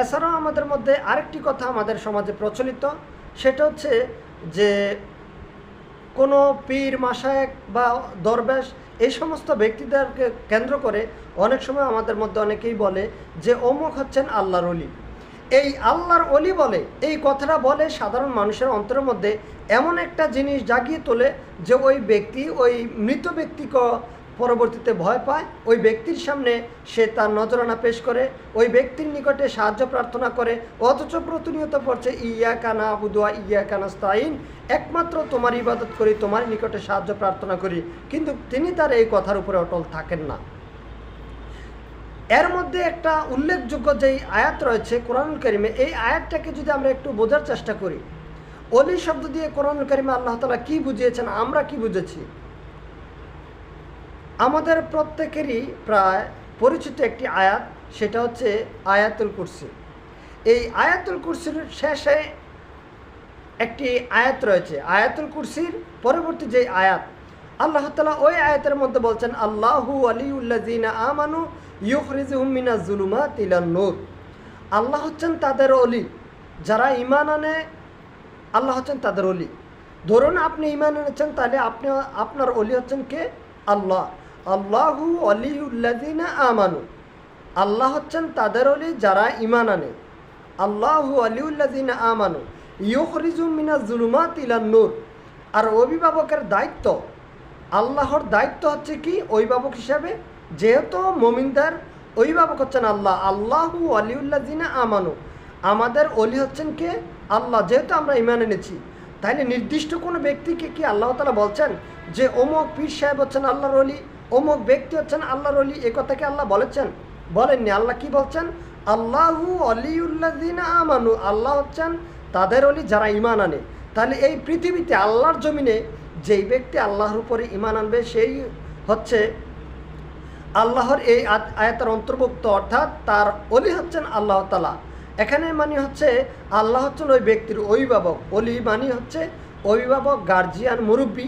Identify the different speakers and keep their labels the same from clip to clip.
Speaker 1: এছাড়াও আমাদের মধ্যে আরেকটি কথা আমাদের সমাজে প্রচলিত, সেটা হচ্ছে যে কোনো পীর মাসায়েক বা দরবেশ এই সমস্ত ব্যক্তিদেরকে কেন্দ্র করে অনেক সময় আমাদের মধ্যে অনেকেই বলে যে অমুক হচ্ছেন আল্লাহর অলি এই আল্লাহর অলি বলে, এই কথাটা বলে সাধারণ মানুষের অন্তরের মধ্যে এমন একটা জিনিস জাগিয়ে তোলে যে ওই ব্যক্তি, ওই মৃত ব্যক্তিকে পরবর্তীতে ভয় পায়, ওই ব্যক্তির সামনে সে তার নজরানা পেশ করে, ওই ব্যক্তির নিকটে সাহায্য প্রার্থনা করে, অথচ প্রতিনিয়ত পড়ছে ইয়া কানা বুদুয়া ইয়া কানা স্তাইন একমাত্র তোমার ইবাদত করি, তোমার নিকটে সাহায্য প্রার্থনা করি। কিন্তু তিনি তার এই কথার উপরে অটল থাকেন না। এর মধ্যে একটা উল্লেখযোগ্য যেই আয়াত রয়েছে কোরআনুল করিমে, এই আয়াতটাকে যদি আমরা একটু বোঝার চেষ্টা করি, অলি শব্দ দিয়ে কোরআনুল করিমে আল্লাহ তালা কী বুঝিয়েছেন, আমরা কি বুঝেছি? আমাদের প্রত্যেকেরই প্রায় পরিচিত একটি আয়াত, সেটা হচ্ছে আয়াতুল কুরসি। এই আয়াতুল কুরসির শেষে একটি আয়াত রয়েছে। আয়াতুল কুরসির পরবর্তী যে আয়াত, আল্লাহ তালা ওই আয়াতের মধ্যে বলছেন, আল্লাহু আলিউল্লাজিনা আমানু ইউখরিজুহুম মিনা জুলুমা তিলান নূর। আল্লাহ হচ্ছেন তাদের অলি যারা ইমান আনে, আল্লাহ হচ্ছেন তাদের অলি ধরুন আপনি ইমান এনেছেন, তাহলে আপনি, আপনার অলি হচ্ছেন কে? আল্লাহ। আল্লাহু আলিউল্লাজিনা আমানু। আল্লাহ হচ্ছেন তাদের অলি যারা ইমান আনে। আল্লাহু আলিউল্লাজিনা আমানু, ইউখরিজুম মিনা জুলুমাত ইলান নূর। আর অভিভাবকের দায়িত্ব, আল্লাহর দায়িত্ব হচ্ছে কি? অভিভাবক হিসাবে, যেহেতু মমিনদার অভিভাবক হচ্ছেন আল্লাহ, আল্লাহু আলিউল্লাজিনা আমানু। আমাদের অলি হচ্ছেন কে? আল্লাহ, যেহেতু আমরা ইমান এনেছি। তাহলে নির্দিষ্ট কোনো ব্যক্তিকে কি আল্লাহ তালা বলছেন যে, অমুক পীর সাহেব হচ্ছেন আল্লাহর অলি অমুক ব্যক্তি হচ্ছেন আল্লাহর অলি এ কথা কি আল্লাহ বলেছেন? বলেননি, আল্লাহ কি বলছেন? আল্লাহু অলিউল্লাদিনা আমানু, আল্লাহ হচ্ছেন তাদের অলি যারা ইমান আনে। তাহলে এই পৃথিবীতে আল্লাহর জমিনে যেই ব্যক্তি আল্লাহর উপরে ইমান আনবে, সেই হচ্ছে আল্লাহর এই আয়াতের অন্তর্ভুক্ত, অর্থাৎ তার অলি হচ্ছেন আল্লাহ তালা এখানে মানে হচ্ছে আল্লাহ হচ্ছেন ওই ব্যক্তির অভিভাবক। অলি মানে হচ্ছে অভিভাবক গার্জিয়ান মুরব্বী,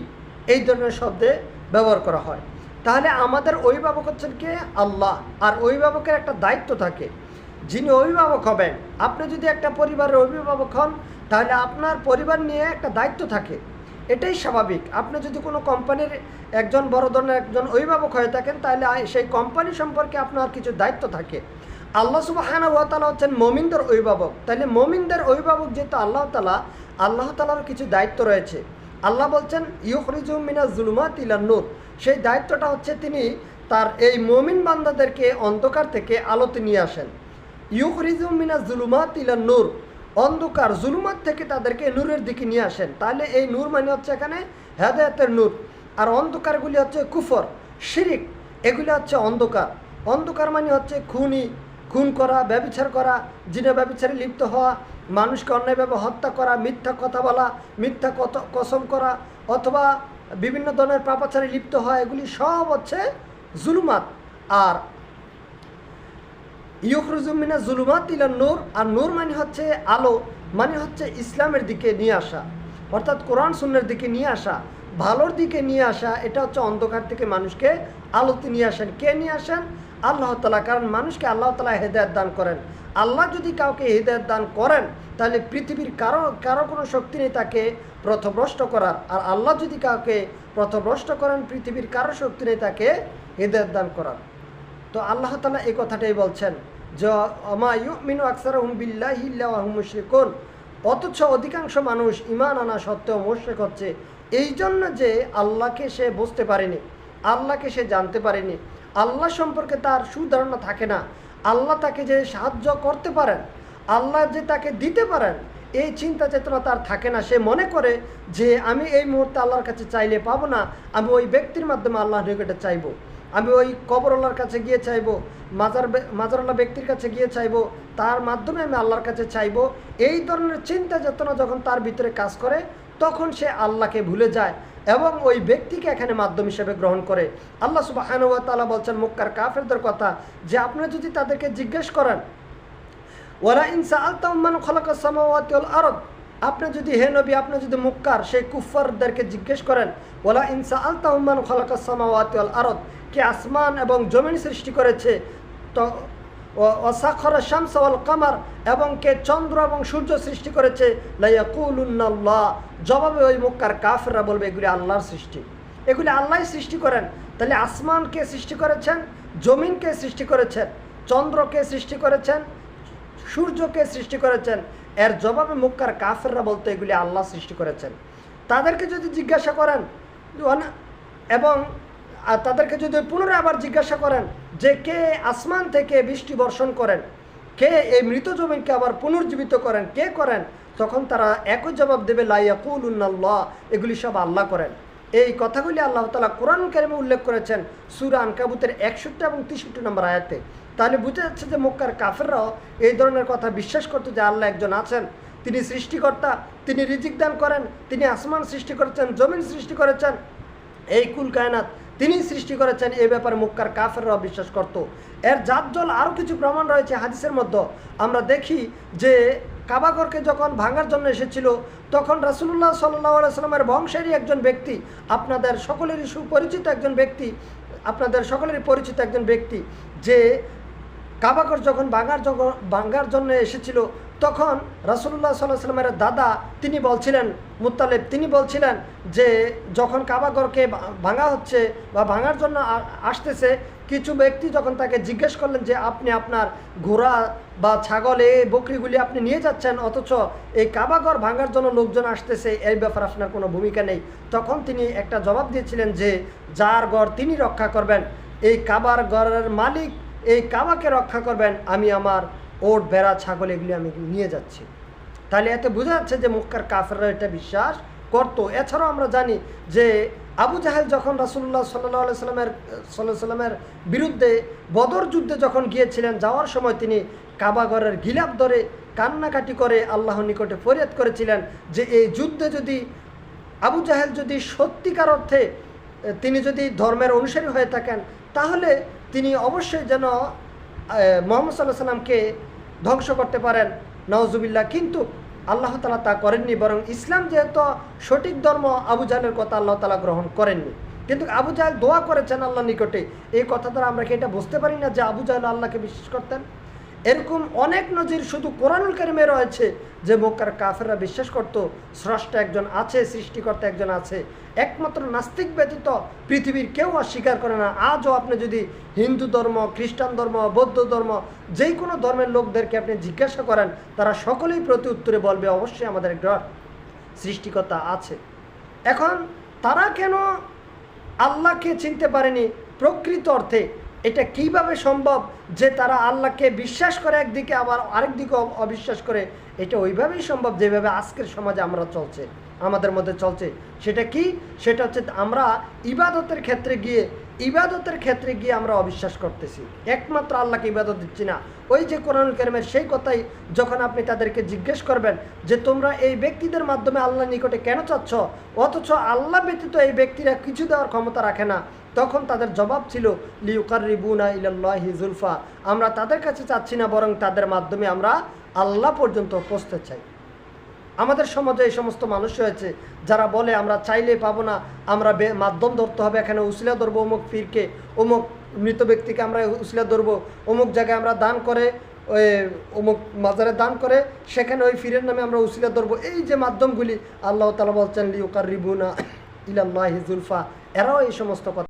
Speaker 1: এই ধরনের শব্দে ব্যবহার করা হয়। তাহলে আমাদের অভিভাবক হচ্ছেন কে? আল্লাহ। আর অভিভাবকের একটা দায়িত্ব থাকে। যিনি অভিভাবক হবেন, আপনি যদি একটা পরিবারের অভিভাবক হন, তাহলে আপনার পরিবার নিয়ে একটা দায়িত্ব থাকে। এটাই স্বাভাবিক। আপনি যদি কোনো কোম্পানির একজন বড় ধরনের একজন অভিভাবক হয়ে থাকেন, তাহলে সেই কোম্পানি সম্পর্কে আপনার কিছু দায়িত্ব থাকে। আল্লাহ সুবাহানা ওয়া তালা হচ্ছেন মমিনদের অভিভাবক। তাহলে মমিনদের অভিভাবক যেহেতু আল্লাহ তালা আল্লাহ তালার কিছু দায়িত্ব রয়েছে। আল্লাহ বলছেন ইউখরিজুম মিনা জুলুমা নূর। সেই দায়িত্বটা হচ্ছে তিনি তার এই মমিন বান্দাদেরকে অন্ধকার থেকে আলোতে নিয়ে আসেন। ইউখরিজুম মিনা জুলুমা নূর। অন্ধকার জুলুমাত থেকে তাদেরকে নূরের দিকে নিয়ে আসেন। তাহলে এই নূর মানে হচ্ছে এখানে হেদায়তের নূর। আর অন্ধকারগুলি হচ্ছে কুফর, শিরিক, এগুলি হচ্ছে অন্ধকার। অন্ধকার মানে হচ্ছে খুনি, খুন করা, ব্যবিচার করা, জিনে ব্যবিচারে লিপ্ত হওয়া মানুষকে অন্যায়ভাবে হত্যা করা, মিথ্যা কথা বলা, মিথ্যা কসম করা অথবা বিভিন্ন ধরনের পাপাচারে লিপ্ত হওয়া, এগুলি সব হচ্ছে জুলুমাত। আর ইউখরুজুমিনা জুলুমাত ইলা নূর, আর নূর মানে হচ্ছে আলো মানে হচ্ছে ইসলামের দিকে নিয়ে আসা, অর্থাৎ কোরআন সুন্নের দিকে নিয়ে আসা, ভালোর দিকে নিয়ে আসা, এটা হচ্ছে অন্ধকার থেকে মানুষকে আলোতে নিয়ে আসেন। কে নিয়ে আসেন? আল্লাহ তালা কারণ মানুষকে আল্লাহ তালা হেদায়ত দান করেন। আল্লাহ যদি কাউকে হেদায়ত দান করেন, তাহলে পৃথিবীর কারও কারও কোনো শক্তি নেই তাকে প্রথভ্রষ্ট করার। আর আল্লাহ যদি কাউকে প্রথভ্রষ্ট করেন, পৃথিবীর কারও শক্তি নেই তাকে হেদায়ত দান করার। তো আল্লাহ তালা এই কথাটাই বলছেন যে অমা ইউমিনু আকসার হুম বিল্লাহিল্লাহমুশরিকুন অথচ অধিকাংশ মানুষ ইমান আনা সত্ত্বেও মোশেক হচ্ছে। এই জন্য যে আল্লাহকে সে বুঝতে পারেনি, আল্লাহকে সে জানতে পারেনি। আল্লাহ সম্পর্কে তার সুধারণা থাকে না। আল্লাহ তাকে যে সাহায্য করতে পারেন, আল্লাহ যে তাকে দিতে পারেন, এই চিন্তা চেতনা তার থাকে না। সে মনে করে যে আমি এই মুহূর্তে আল্লাহর কাছে চাইলে পাবো না, আমি ওই ব্যক্তির মাধ্যমে আল্লাহর নিকটে চাইব। আমি ওই কবরওয়ালার কাছে গিয়ে চাইব, মাজার মাজারওয়ালা ব্যক্তির কাছে গিয়ে চাইব, তার মাধ্যমে আমি আল্লাহর কাছে চাইব। এই ধরনের চিন্তা চেতনা যখন তার ভিতরে কাজ করে তখন সে আল্লাহকে ভুলে যায় এবং ওই ব্যক্তিকে এখানে মাধ্যম হিসেবে গ্রহণ করে। আল্লাহ সুবাহ তালা বলছেন মুক্কার কাফেরদের কথা যে আপনারা যদি তাদেরকে জিজ্ঞেস করেন ওরা ইনসা আলতামান খলাকা সামাওয়াতি ওয়াল আরদ আপনি যদি হে নবী, আপনি যদি মুক্কার সেই কুফারদেরকে জিজ্ঞেস করেন ওলা ইনসা আলতামান খলাকা সামাওয়াতি ওয়াল কে আসমান এবং জমিন সৃষ্টি করেছে, তো অসাখর শামস ওয়াল কামার এবং কে চন্দ্র এবং সূর্য সৃষ্টি করেছে। লাইয়াকুলুন্নাল্লাহ জবাবে ওই মক্কার কাফেররা বলবে, এগুলি আল্লাহর সৃষ্টি। এগুলি আল্লাহ সৃষ্টি করেন। তাহলে আসমানকে সৃষ্টি করেছেন? জমিনকে সৃষ্টি করেছেন? চন্দ্রকে সৃষ্টি করেছেন? সূর্যকে সৃষ্টি করেছেন? এর জবাবে মুক্কার কাফেররা বলতে, এগুলি আল্লাহ সৃষ্টি করেছেন। তাদেরকে যদি জিজ্ঞাসা করেন এবং তাদেরকে যদি পুনরায় আবার জিজ্ঞাসা করেন যে কে আসমান থেকে বৃষ্টি বর্ষণ করেন, কে এই মৃত জমিনকে আবার পুনর্জীবিত করেন, কে করেন? তখন তারা একই জবাব দেবে লাইয়াকুল উন্নাল্লাহ এগুলি সব আল্লাহ করেন। এই কথাগুলি আল্লাহ তালা কোরআন কারিমে উল্লেখ করেছেন সুরা আনকাবুতের একষট্টি এবং তেষট্টি নম্বর আয়াতে। তাহলে বুঝে যাচ্ছে যে মক্কার কাফেররাও এই ধরনের কথা বিশ্বাস করতো যে আল্লাহ একজন আছেন। তিনি সৃষ্টিকর্তা, তিনি রিজিক দান করেন, তিনি আসমান সৃষ্টি করেছেন, জমিন সৃষ্টি করেছেন। এই কুল কায়নাত তিনি সৃষ্টি করেছেন এই ব্যাপারে মুক্কার কাফেররাও বিশ্বাস করত। এর জাত জল আরও কিছু প্রমাণ রয়েছে হাদিসের মধ্যে। আমরা দেখি যে কাবাগরকে যখন ভাঙার জন্য এসেছিল, তখন রাসুল্লাহ সাল্লাহ সাল্লামের বংশেরই একজন ব্যক্তি, আপনাদের সকলেরই সুপরিচিত একজন ব্যক্তি, আপনাদের সকলেরই পরিচিত একজন ব্যক্তি, যে কাবাগর যখন ভাঙার যখন বাঙ্গার জন্য এসেছিল তখন রাসুল্লাহ সাল্লাহ সাল্লামের দাদা তিনি বলছিলেন, মুতালেব, তিনি বলছিলেন যে যখন কাবাগরকে ভাঙা হচ্ছে বা ভাঙার জন্য আসতেছে, কিছু ব্যক্তি যখন তাকে জিজ্ঞেস করলেন যে আপনি আপনার ঘোড়া বা ছাগল, এই বকরিগুলি আপনি নিয়ে যাচ্ছেন, অথচ এই কাবাগর ভাঙার জন্য লোকজন আসতেছে, এই ব্যাপারে আপনার কোনো ভূমিকা নেই। তখন তিনি একটা জবাব দিয়েছিলেন যে, যার গড় তিনি রক্ষা করবেন, এই কাবার গড়ের মালিক, এই কাবাকে রক্ষা করবেন, আমি আমার ওট বেড়া ছাগল এগুলি আমি নিয়ে যাচ্ছি। তাহলে এতে বোঝা যাচ্ছে যে মুক্কার কাফেররা এটা বিশ্বাস করতো। এছাড়াও আমরা জানি যে আবু জাহেল যখন রাসুল্লাহ সাল্লাহ সাল্লামের সাল্লাহ সাল্লামের বিরুদ্ধে বদর যুদ্ধে যখন গিয়েছিলেন, যাওয়ার সময় তিনি কাবাগরের গিলাপ ধরে কান্নাকাটি করে আল্লাহর নিকটে ফরিয়াদ করেছিলেন যে এই যুদ্ধে যদি আবু জাহেল যদি সত্যিকার অর্থে তিনি যদি ধর্মের অনুসারী হয়ে থাকেন, তাহলে তিনি অবশ্যই যেন মোহাম্মদ সাল্লাহ সাল্লামকে ধ্বংস করতে পারেন নওজুবিল্লাহ কিন্তু আল্লাহ তালা তা করেননি, বরং ইসলাম যেহেতু সঠিক ধর্ম, আবু জাহেলের কথা আল্লাহ তালা গ্রহণ করেননি। কিন্তু আবু জাহেল দোয়া করেছেন আল্লাহ নিকটে। এই কথা দ্বারা আমরা কি এটা বুঝতে পারি না যে আবু জাহেল আল্লাহকে বিশ্বাস করতেন? এরকম অনেক নজির শুধু কোরআনুল কারিমে রয়েছে যে মক্কার কাফেররা বিশ্বাস করত, স্রষ্টা একজন আছে, সৃষ্টিকর্তা একজন আছে। একমাত্র নাস্তিক ব্যতীত পৃথিবীর কেউ অস্বীকার করে না। আজও আপনি যদি হিন্দু ধর্ম, খ্রিস্টান ধর্ম, বৌদ্ধ ধর্ম যেই কোনো ধর্মের লোকদেরকে আপনি জিজ্ঞাসা করেন, তারা সকলেই প্রতি উত্তরে বলবে, অবশ্যই আমাদের একটা সৃষ্টিকর্তা আছে। এখন তারা কেন আল্লাহকে চিনতে পারেনি প্রকৃত অর্থে? এটা কীভাবে সম্ভব যে তারা আল্লাহকে বিশ্বাস করে একদিকে, আবার আরেক দিকে অবিশ্বাস করে? এটা ওইভাবেই সম্ভব যেভাবে আজকের সমাজে আমরা চলছে, আমাদের মধ্যে চলছে। সেটা কি? সেটা হচ্ছে আমরা ইবাদতের ক্ষেত্রে গিয়ে, ইবাদতের ক্ষেত্রে গিয়ে আমরা অবিশ্বাস করতেছি। একমাত্র আল্লাহকে ইবাদত দিচ্ছি না। ওই যে কোরআন কেরমের সেই কথাই যখন আপনি তাদেরকে জিজ্ঞেস করবেন যে, তোমরা এই ব্যক্তিদের মাধ্যমে আল্লাহ নিকটে কেন চাচ্ছ? অথচ আল্লাহ ব্যতীত এই ব্যক্তিরা কিছু দেওয়ার ক্ষমতা রাখে না। তখন তাদের জবাব ছিল লিউকার রিবুনা ইলাল্লাহি জুলফা। আমরা তাদের কাছে চাচ্ছি না, বরং তাদের মাধ্যমে আমরা আল্লাহ পর্যন্ত পৌঁছতে চাই। আমাদের সমাজে এই সমস্ত মানুষ রয়েছে, যারা বলে, আমরা চাইলে পাবো না, আমরা মাধ্যম ধরতে হবে, এখানে উসিলা ধরবো অমুক পীরকে, অমুক মৃত ব্যক্তিকে আমরা উসিলা ধরবো, অমুক জায়গায় আমরা দান করে ওই অমুক মাজারে দান করে, সেখানে ওই ফিরের নামে আমরা উসিলা ধরবো। এই যে মাধ্যমগুলি, আল্লাহ তালা বলছেন লিউকার রিবুনা ইলাল্লাহি জুলফা। এরাও এই সমস্ত কথা